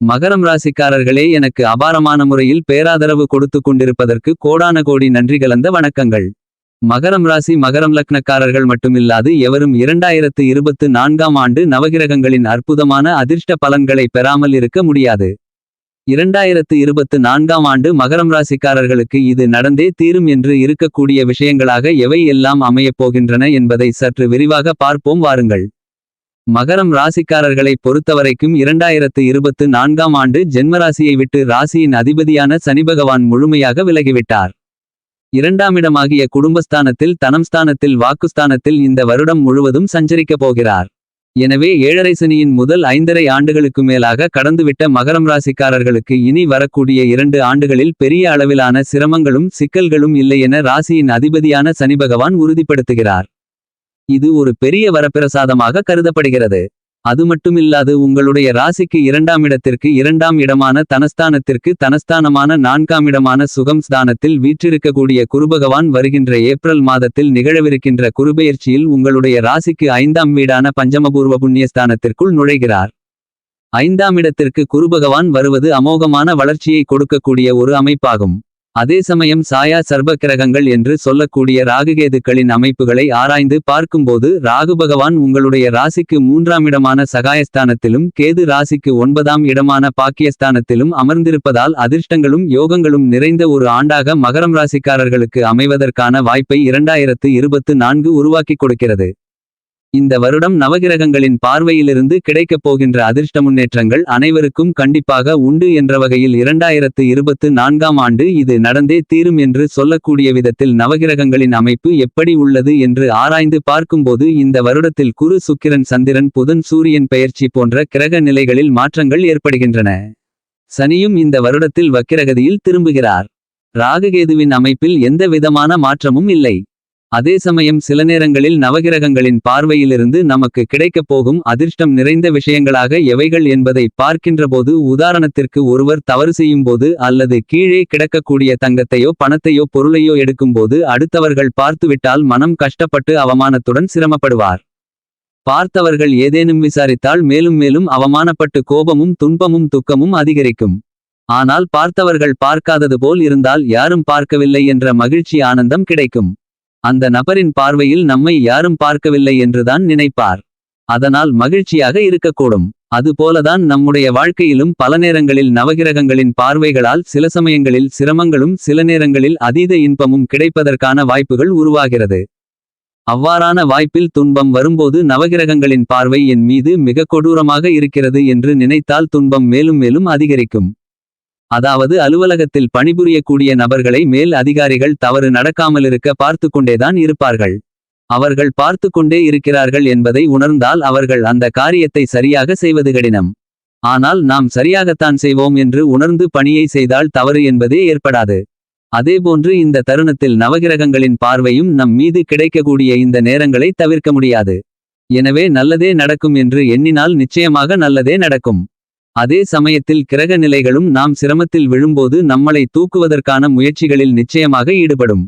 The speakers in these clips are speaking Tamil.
மகரம் ராசிக்காரர்களே எனக்கு அபாரமான முறையில் பேராதரவு கொடுத்து கொண்டிருப்பதற்கு கோடான கோடி நன்றி கலந்த வணக்கங்கள். மகரம் ராசி மகரம் லக்னக்காரர்கள் மட்டுமில்லாது எவரும் இரண்டாயிரத்து இருபத்து நான்காம் ஆண்டு நவகிரகங்களின் அற்புதமான அதிர்ஷ்ட பலன்களை பெறாமல் இருக்க முடியாது. இரண்டாயிரத்து இருபத்து நான்காம் ஆண்டு மகரம் ராசிக்காரர்களுக்கு இது நடந்தே தீரும் என்று இருக்கக்கூடிய விஷயங்களாக எவை எல்லாம் அமையப் போகின்றன என்பதை சற்று விரிவாக பார்ப்போம் வாருங்கள். மகரம் ராசிக்காரர்களை பொறுத்தவரைக்கும் இரண்டாயிரத்து இருபத்து நான்காம் ஆண்டு ஜென்மராசியை விட்டு ராசியின் அதிபதியான சனிபகவான் முழுமையாக விலகிவிட்டார். இரண்டாமிடமாகிய குடும்பஸ்தானத்தில் தனம்ஸ்தானத்தில் வாக்குஸ்தானத்தில் இந்த வருடம் முழுவதும் சஞ்சரிக்கப் போகிறார். எனவே ஏழரை சனியின் முதல் ஐந்தரை ஆண்டுகளுக்கு மேலாக கடந்துவிட்ட மகரம் ராசிக்காரர்களுக்கு இனி வரக்கூடிய இரண்டு ஆண்டுகளில் பெரிய அளவிலான சிரமங்களும் சிக்கல்களும் இல்லை என ராசியின் அதிபதியான சனிபகவான் உறுதிப்படுத்துகிறார். இது ஒரு பெரிய வரப்பிரசாதமாக கருதப்படுகிறது. அது மட்டுமில்லாது உங்களுடைய ராசிக்கு இரண்டாம் இடத்திற்கு இரண்டாம் இடமான தனஸ்தானத்திற்கு தனஸ்தானமான நான்காம் இடமான சுகம் ஸ்தானத்தில் வீற்றிருக்கக்கூடிய குருபகவான் வருகின்ற ஏப்ரல் மாதத்தில் நிகழவிருக்கின்ற குருபெயர்ச்சியில் உங்களுடைய ராசிக்கு ஐந்தாம் வீடான பஞ்சமபூர்வ புண்ணியஸ்தானத்திற்குள் நுழைகிறார். ஐந்தாம் இடத்திற்கு குருபகவான் வருவது அமோகமான வளர்ச்சியை கொடுக்கக்கூடிய ஒரு அமைப்பாகும். அதே சமயம் சாயா சர்ப என்று சொல்லக்கூடிய ராகுகேதுக்களின் அமைப்புகளை ஆராய்ந்து பார்க்கும்போது ராகு பகவான் உங்களுடைய ராசிக்கு மூன்றாம் இடமான சகாயஸ்தானத்திலும் கேது ராசிக்கு ஒன்பதாம் இடமான பாக்கியஸ்தானத்திலும் அமர்ந்திருப்பதால் அதிர்ஷ்டங்களும் யோகங்களும் நிறைந்த ஒரு ஆண்டாக மகரம் ராசிக்காரர்களுக்கு அமைவதற்கான வாய்ப்பை இரண்டாயிரத்து இருபத்து நான்கு உருவாக்கிக் கொடுக்கிறது. இந்த வருடம் நவகிரகங்களின் பார்வையிலிருந்து கிடைக்கப் போகின்ற அதிர்ஷ்ட முன்னேற்றங்கள் அனைவருக்கும் கண்டிப்பாக உண்டு என்ற வகையில் இரண்டாயிரத்து இருபத்து நான்காம் ஆண்டு இது நடந்தே தீரும் என்று சொல்லக்கூடிய விதத்தில் நவகிரகங்களின் அமைப்பு எப்படி உள்ளது என்று ஆராய்ந்து பார்க்கும்போது இந்த வருடத்தில் குரு சுக்கிரன் சந்திரன் புதன் சூரியன் பெயர்ச்சி போன்ற கிரக நிலைகளில் மாற்றங்கள் ஏற்படுகின்றன. சனியும் இந்த வருடத்தில் வக்கிரகதியில் திரும்புகிறார். ராககேதுவின் அமைப்பில் எந்த விதமான மாற்றமும் இல்லை. அதே சமயம் சில நேரங்களில் நவகிரகங்களின் பார்வையிலிருந்து நமக்கு கிடைக்கப் போகும் அதிர்ஷ்டம் நிறைந்த விஷயங்களாக எவைகள் என்பதை பார்க்கின்றபோது உதாரணத்திற்கு ஒருவர் தவறு செய்யும்போது அல்லது கீழே கிடக்கக்கூடிய தங்கத்தையோ பணத்தையோ பொருளையோ எடுக்கும்போது அடுத்தவர்கள் பார்த்துவிட்டால் மனம் கஷ்டப்பட்டு அவமானத்துடன் சிரமப்படுவார். பார்த்தவர்கள் ஏதேனும் விசாரித்தால் மேலும் மேலும் அவமானப்பட்டு கோபமும் துன்பமும் துக்கமும் அதிகரிக்கும். ஆனால் பார்த்தவர்கள் பார்க்காதது போல் இருந்தால் யாரும் பார்க்கவில்லை என்ற மகிழ்ச்சி ஆனந்தம் கிடைக்கும். அந்த நபரின் பார்வையில் நம்மை யாரும் பார்க்கவில்லை என்றுதான் நினைப்பார். அதனால் மகிழ்ச்சியாக இருக்கக்கூடும். அதுபோலதான் நம்முடைய வாழ்க்கையிலும் பல நேரங்களில் நவகிரகங்களின் பார்வைகளால் சில சமயங்களில் சிரமங்களும் சில நேரங்களில் அதீத இன்பமும் கிடைப்பதற்கான வாய்ப்புகள் உருவாகிறது. அவ்வாறான வாய்ப்பில் துன்பம் வரும்போது நவகிரகங்களின் பார்வை என் மீது மிக கொடூரமாக இருக்கிறது என்று நினைத்தால் துன்பம் மேலும் மேலும் அதிகரிக்கும். அதாவது அலுவலகத்தில் பணிபுரியக்கூடிய நபர்களை மேல் அதிகாரிகள் தவறு நடக்காமலிருக்க பார்த்து கொண்டேதான் இருப்பார்கள். அவர்கள் பார்த்து கொண்டே இருக்கிறார்கள் என்பதை உணர்ந்தால் அவர்கள் அந்த காரியத்தை சரியாக செய்வது கடினம். ஆனால் நாம் சரியாகத்தான் செய்வோம் என்று உணர்ந்து பணியை செய்தால் தவறு என்பதே ஏற்படாது. அதேபோன்று இந்த தருணத்தில் நவகிரகங்களின் பார்வையும் நம் மீது கிடைக்கக்கூடிய இந்த நேரங்களை தவிர்க்க முடியாது. எனவே நல்லதே நடக்கும் என்று எண்ணினால் நிச்சயமாக நல்லதே நடக்கும். அதே சமயத்தில் கிரக நிலைகளும் நாம் சிரமத்தில் விழும்போது நம்மளை தூக்குவதற்கான முயற்சிகளில் நிச்சயமாக ஈடுபடும்.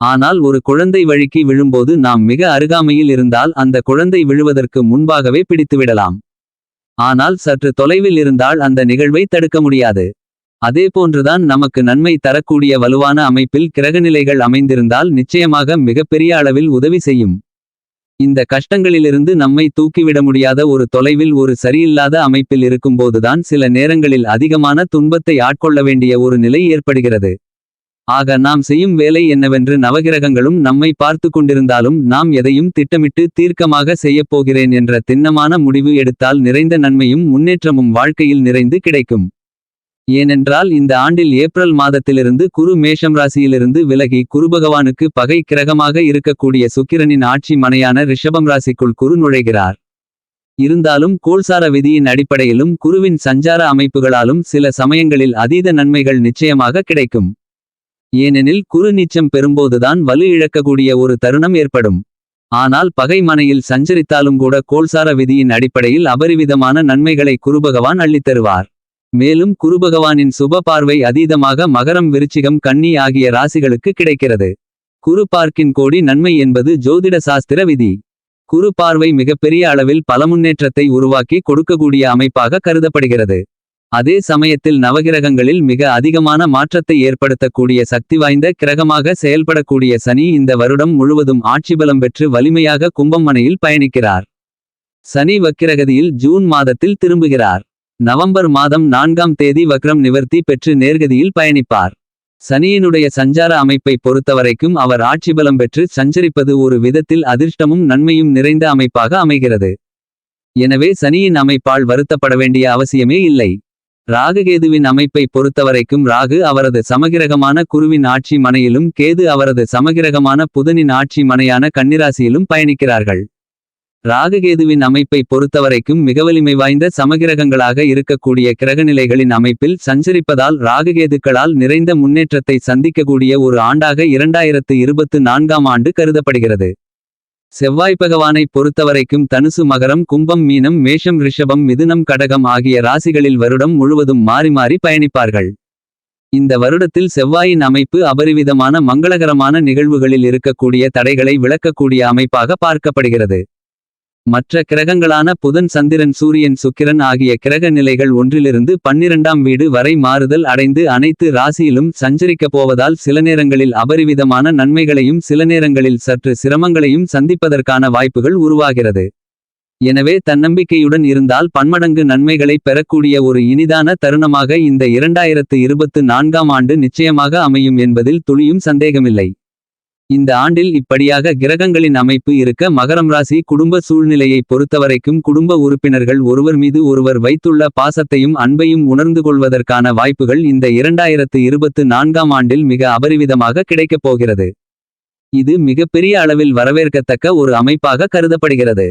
ஆனால் ஒரு குழந்தை வழுக்கி விழும்போது நாம் மிக அருகாமையில் இருந்தால் அந்த குழந்தை விழுவதற்கு முன்பாகவே பிடித்துவிடலாம். ஆனால் சற்று தொலைவில் இருந்தால் அந்த நிகழ்வை தடுக்க முடியாது. அதேபோன்றுதான் நமக்கு நன்மை தரக்கூடிய வலுவான அமைப்பில் கிரகநிலைகள் அமைந்திருந்தால் நிச்சயமாக மிகப்பெரிய அளவில் உதவி செய்யும். இந்த கஷ்டங்களிலிருந்து நம்மை தூக்கிவிட முடியாத ஒரு தொலைவில் ஒரு சரியில்லாத அமைப்பில் இருக்கும்போதுதான் சில நேரங்களில் அதிகமான துன்பத்தை ஆட்கொள்ள வேண்டிய ஒரு நிலை ஏற்படுகிறது. ஆக நாம் செய்யும் வேலை என்னவென்று நவகிரகங்களும் நம்மை பார்த்து கொண்டிருந்தாலும் நாம் எதையும் திட்டமிட்டு தீர்க்கமாக செய்யப்போகிறேன் என்ற திண்ணமான முடிவு எடுத்தால் நிறைந்த நன்மையும் முன்னேற்றமும் வாழ்க்கையில் நிறைந்து கிடைக்கும். ஏனென்றால் இந்த ஆண்டில் ஏப்ரல் மாதத்திலிருந்து குரு மேஷம் ராசியிலிருந்து விலகி குருபகவானுக்கு பகை கிரகமாக இருக்கக்கூடிய சுக்கிரனின் ஆட்சி மனையான ரிஷபம் ராசிக்குள் குரு நுழைகிறார். இருந்தாலும் கோல்சார விதியின் அடிப்படையிலும் குருவின் சஞ்சார அமைப்புகளாலும் சில சமயங்களில் அதீத நன்மைகள் நிச்சயமாக கிடைக்கும். ஏனெனில் குரு நீச்சம் பெறும்போதுதான் வலு இழக்கக்கூடிய ஒரு தருணம் ஏற்படும். ஆனால் பகை மனையில் சஞ்சரித்தாலும் கூட கோல்சார விதியின் அடிப்படையில் அபரிவிதமான நன்மைகளை குருபகவான் அள்ளித்தருவார். மேலும் குருபகவானின் சுப பார்வை அதீதமாக மகரம் விருச்சிகம் கன்னி ஆகிய ராசிகளுக்கு கிடைக்கிறது. குரு பார்க்கின் கோடி நன்மை என்பது ஜோதிட சாஸ்திர விதி. குரு பார்வை மிகப்பெரிய அளவில் பல முன்னேற்றத்தை உருவாக்கி கொடுக்கக்கூடிய அமைப்பாக கருதப்படுகிறது. அதே சமயத்தில் நவகிரகங்களில் மிக அதிகமான மாற்றத்தை ஏற்படுத்தக்கூடிய சக்தி வாய்ந்த கிரகமாக செயல்படக்கூடிய சனி இந்த வருடம் முழுவதும் ஆட்சிபலம் பெற்று வலிமையாக கும்பமனையில் பயணிக்கிறார். சனி வக்கிரகதியில் ஜூன் மாதத்தில் திரும்புகிறார். நவம்பர் மாதம் நான்காம் தேதி வக்ரம் நிவர்த்தி பெற்று நேர்கதியில் பயணிப்பார். சனியினுடைய சஞ்சார அமைப்பை பொறுத்தவரைக்கும் அவர் ஆட்சிபலம் பெற்று சஞ்சரிப்பது ஒரு விதத்தில் அதிர்ஷ்டமும் நன்மையும் நிறைந்த அமைப்பாக அமைகிறது. எனவே சனியின் அமைப்பால் வருத்தப்பட வேண்டிய அவசியமே இல்லை. ராககேதுவின் அமைப்பை பொறுத்தவரைக்கும் ராகு அவரது சமகிரகமான குருவின் ஆட்சி மனையிலும் கேது அவரது சமகிரகமான புதனின் ஆட்சி மனையான கன்னிராசியிலும் பயணிக்கிறார்கள். ராககேதுவின் அமைப்பை பொறுத்தவரைக்கும் மிக வலிமை வாய்ந்த சமகிரகங்களாக இருக்கக்கூடிய கிரகநிலைகளின் அமைப்பில் சஞ்சரிப்பதால் ராககேதுக்களால் நிறைந்த முன்னேற்றத்தை சந்திக்கக்கூடிய ஒரு ஆண்டாக இரண்டாயிரத்து இருபத்து நான்காம் ஆண்டு கருதப்படுகிறது. செவ்வாய் பகவானை பொறுத்தவரைக்கும் தனுசு மகரம் கும்பம் மீனம் மேஷம் ரிஷபம் மிதுனம் கடகம் ஆகிய ராசிகளில் வருடம் முழுவதும் மாறி மாறி பயணிப்பார்கள். இந்த வருடத்தில் செவ்வாயின் அமைப்பு அபரிவிதமான மங்களகரமான நிகழ்வுகளில் இருக்கக்கூடிய தடைகளை விளக்கக்கூடிய அமைப்பாக பார்க்கப்படுகிறது. மற்ற கிரகங்களான புதன் சந்திரன் சூரியன் சுக்கிரன் ஆகிய கிரக நிலைகள் ஒன்றிலிருந்து பன்னிரண்டாம் வீடு வரை மாறுதல் அடைந்து அனைத்து ராசியிலும் சஞ்சரிக்கப் போவதால் சில நேரங்களில் அபரிவிதமான நன்மைகளையும் சில நேரங்களில் சற்று சிரமங்களையும் சந்திப்பதற்கான வாய்ப்புகள் உருவாகிறது. எனவே தன்னம்பிக்கையுடன் இருந்தால் பன்மடங்கு நன்மைகளை பெறக்கூடிய ஒரு இனிதான தருணமாக இந்த இரண்டாயிரத்து இருபத்து நான்காம் ஆண்டு நிச்சயமாக அமையும் என்பதில் துளியும் சந்தேகமில்லை. இந்த ஆண்டில் இப்படியாக கிரகங்களின் அமைப்பு இருக்க மகரம் ராசி குடும்ப சூழ்நிலையை பொறுத்தவரைக்கும் குடும்ப உறுப்பினர்கள் ஒருவர் மீது ஒருவர் வைத்துள்ள பாசத்தையும் அன்பையும் உணர்ந்து கொள்வதற்கான வாய்ப்புகள் இந்த இரண்டாயிரத்து இருபத்து நான்காம் ஆண்டில் மிக அபரிவிதமாக கிடைக்கப் போகிறது. இது மிகப்பெரிய அளவில் வரவேற்கத்தக்க ஒரு அமைப்பாக கருதப்படுகிறது.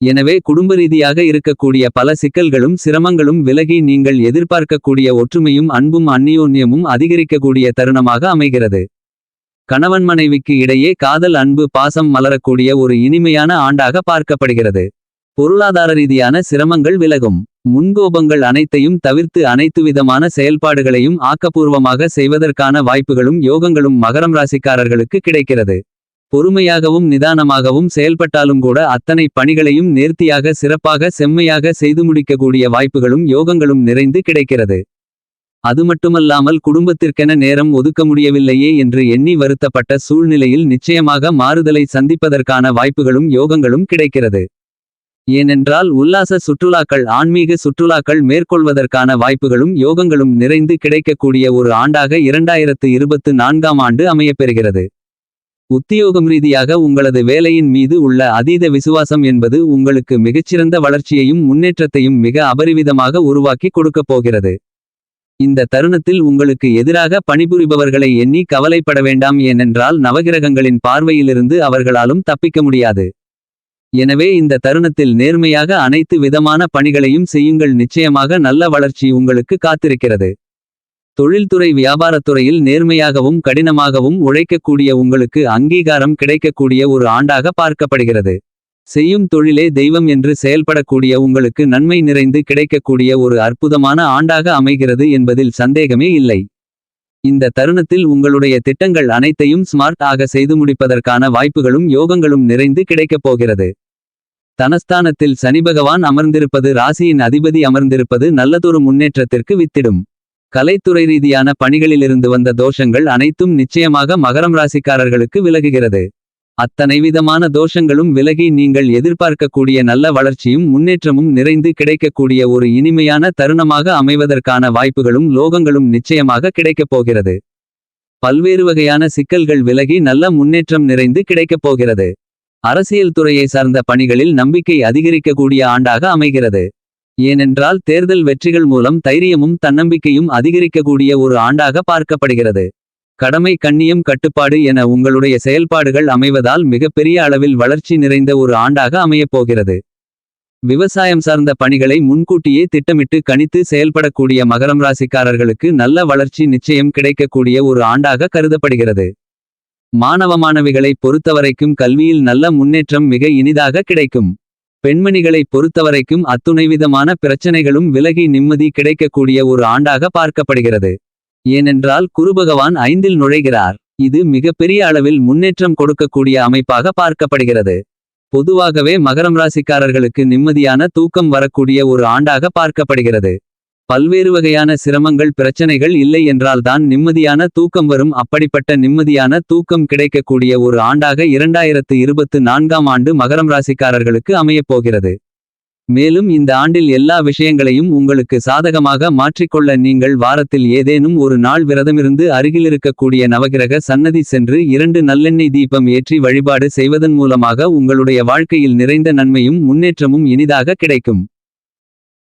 எனவே குடும்ப ரீதியாக இருக்கக்கூடிய பல சிக்கல்களும் சிரமங்களும் விலகி நீங்கள் எதிர்பார்க்கக்கூடிய ஒற்றுமையும் அன்பும் அந்நியோன்யமும் அதிகரிக்கக்கூடிய தருணமாக அமைகிறது. கணவன் மனைவிக்கு இடையே காதல் அன்பு பாசம் மலரக்கூடிய ஒரு இனிமையான ஆண்டாக பார்க்கப்படுகிறது. பொருளாதார ரீதியான சிரமங்கள் விலகும். முன்கோபங்கள் அனைத்தையும் தவிர்த்து அனைத்து விதமான செயல்பாடுகளையும் ஆக்கப்பூர்வமாக செய்வதற்கான வாய்ப்புகளும் யோகங்களும் மகரம் ராசிக்காரர்களுக்கு கிடைக்கிறது. பொறுமையாகவும் நிதானமாகவும் செயல்பட்டாலும் கூட அத்தனை பணிகளையும் நேர்த்தியாக சிறப்பாக செம்மையாக செய்து முடிக்கக்கூடிய வாய்ப்புகளும் யோகங்களும் நிறைந்து கிடைக்கிறது. அது மட்டுமல்லாமல் குடும்பத்திற்கென நேரம் ஒதுக்க முடியவில்லையே என்று எண்ணி வருத்தப்பட்ட சூழ்நிலையில் நிச்சயமாக மாறுதலை சந்திப்பதற்கான வாய்ப்புகளும் யோகங்களும் கிடைக்கிறது. ஏனென்றால் உல்லாச சுற்றுலாக்கள் ஆன்மீக சுற்றுலாக்கள் மேற்கொள்வதற்கான வாய்ப்புகளும் யோகங்களும் நிறைந்து கிடைக்கக்கூடிய ஒரு ஆண்டாக இரண்டாயிரத்து இருபத்து நான்காம் ஆண்டு அமையப்பெறுகிறது. உத்தியோகம் ரீதியாக உங்களது வேலையின் மீது உள்ள அதீத விசுவாசம் என்பது உங்களுக்கு மிகச்சிறந்த வளர்ச்சியையும் முன்னேற்றத்தையும் மிக அபரிவிதமாக உருவாக்கி கொடுக்கப் போகிறது. இந்த தருணத்தில் உங்களுக்கு எதிராக பணிபுரிபவர்களை எண்ணி கவலைப்பட வேண்டாம் ஏனென்றால் நவகிரகங்களின் பார்வையிலிருந்து அவர்களாலும் தப்பிக்க முடியாது. எனவே இந்த தருணத்தில் நேர்மையாக அனைத்து விதமான பணிகளையும் செய்யுங்கள். நிச்சயமாக நல்ல வளர்ச்சி உங்களுக்கு காத்திருக்கிறது. தொழில்துறை வியாபாரத்துறையில் நேர்மையாகவும் கடினமாகவும் உழைக்கக்கூடிய உங்களுக்கு அங்கீகாரம் கிடைக்கக்கூடிய ஒரு ஆண்டாக பார்க்கப்படுகிறது. செய்யும் தொழிலே தெய்வம் என்று செயல்படக்கூடிய உங்களுக்கு நன்மை நிறைந்து கிடைக்கக்கூடிய ஒரு அற்புதமான ஆண்டாக அமைகிறது என்பதில் சந்தேகமே இல்லை. இந்த தருணத்தில் உங்களுடைய திட்டங்கள் அனைத்தையும் ஸ்மார்ட் ஆக செய்து முடிப்பதற்கான வாய்ப்புகளும் யோகங்களும் நிறைந்து கிடைக்கப் போகிறது. தனஸ்தானத்தில் சனிபகவான் அமர்ந்திருப்பது ராசியின் அதிபதி அமர்ந்திருப்பது நல்லதொரு முன்னேற்றத்திற்கு வித்திடும். கலைத்துறை ரீதியான பணிகளிலிருந்து வந்த தோஷங்கள் அனைத்தும் நிச்சயமாக மகரம் ராசிக்காரர்களுக்கு விலகுகிறது. அத்தனை விதமான தோஷங்களும் விலகி நீங்கள் எதிர்பார்க்கக்கூடிய நல்ல வளர்ச்சியும் முன்னேற்றமும் நிறைந்து கிடைக்கக்கூடிய ஒரு இனிமையான தருணமாக அமைவதற்கான வாய்ப்புகளும் லோகங்களும் நிச்சயமாக கிடைக்கப் போகிறது. பல்வேறு வகையான சிக்கல்கள் விலகி நல்ல முன்னேற்றம் நிறைந்து கிடைக்கப் போகிறது. அரசியல் துறையை சார்ந்த பணிகளில் நம்பிக்கை அதிகரிக்கக்கூடிய ஆண்டாக அமைகிறது. ஏனென்றால் தேர்தல் வெற்றிகள் மூலம் தைரியமும் தன்னம்பிக்கையும் அதிகரிக்கக்கூடிய ஒரு ஆண்டாக பார்க்கப்படுகிறது. கடமை கண்ணியம் கட்டுப்பாடு என உங்களுடைய செயல்பாடுகள் அமைவதால் மிகப்பெரிய அளவில் வளர்ச்சி நிறைந்த ஒரு ஆண்டாக அமையப்போகிறது விவசாயம் சார்ந்த பணிகளை முன்கூட்டியே திட்டமிட்டு கணித்து செயல்படக்கூடிய மகரம் ராசிக்காரர்களுக்கு நல்ல வளர்ச்சி நிச்சயம் கிடைக்கக்கூடிய ஒரு ஆண்டாக கருதப்படுகிறது. மாணவ மாணவிகளை பொறுத்தவரைக்கும் கல்வியில் நல்ல முன்னேற்றம் மிக இனிதாக கிடைக்கும். பெண்மணிகளை பொறுத்தவரைக்கும் அத்துணைவிதமான பிரச்சனைகளும் விலகி நிம்மதி கிடைக்கக்கூடிய ஒரு ஆண்டாக பார்க்கப்படுகிறது. ஏனென்றால் குருபகவான் ஐந்தில் நுழைகிறார். இது மிகப்பெரிய அளவில் முன்னேற்றம் கொடுக்கக்கூடிய அமைப்பாக பார்க்கப்படுகிறது. பொதுவாகவே மகரம் ராசிக்காரர்களுக்கு நிம்மதியான தூக்கம் வரக்கூடிய ஒரு ஆண்டாக பார்க்கப்படுகிறது. பல்வேறு வகையான சிரமங்கள் பிரச்சனைகள் இல்லை என்றால்தான் நிம்மதியான தூக்கம் வரும். அப்படிப்பட்ட நிம்மதியான தூக்கம் கிடைக்கக்கூடிய ஒரு ஆண்டாக இரண்டாயிரத்து இருபத்து நான்காம் ஆண்டு மகரம் ராசிக்காரர்களுக்கு அமையப் போகிறது. மேலும் இந்த ஆண்டில் எல்லா விஷயங்களையும் உங்களுக்கு சாதகமாக மாற்றிக்கொள்ள நீங்கள் வாரத்தில் ஏதேனும் ஒரு நாள் விரதமிருந்து அருகிலிருக்கக்கூடிய நவகிரக சன்னதி சென்று இரண்டு நல்லெண்ணெய் தீபம் ஏற்றி வழிபாடு செய்வதன் மூலமாக உங்களுடைய வாழ்க்கையில் நிறைந்த நன்மையும் முன்னேற்றமும் இனிதாக கிடைக்கும்.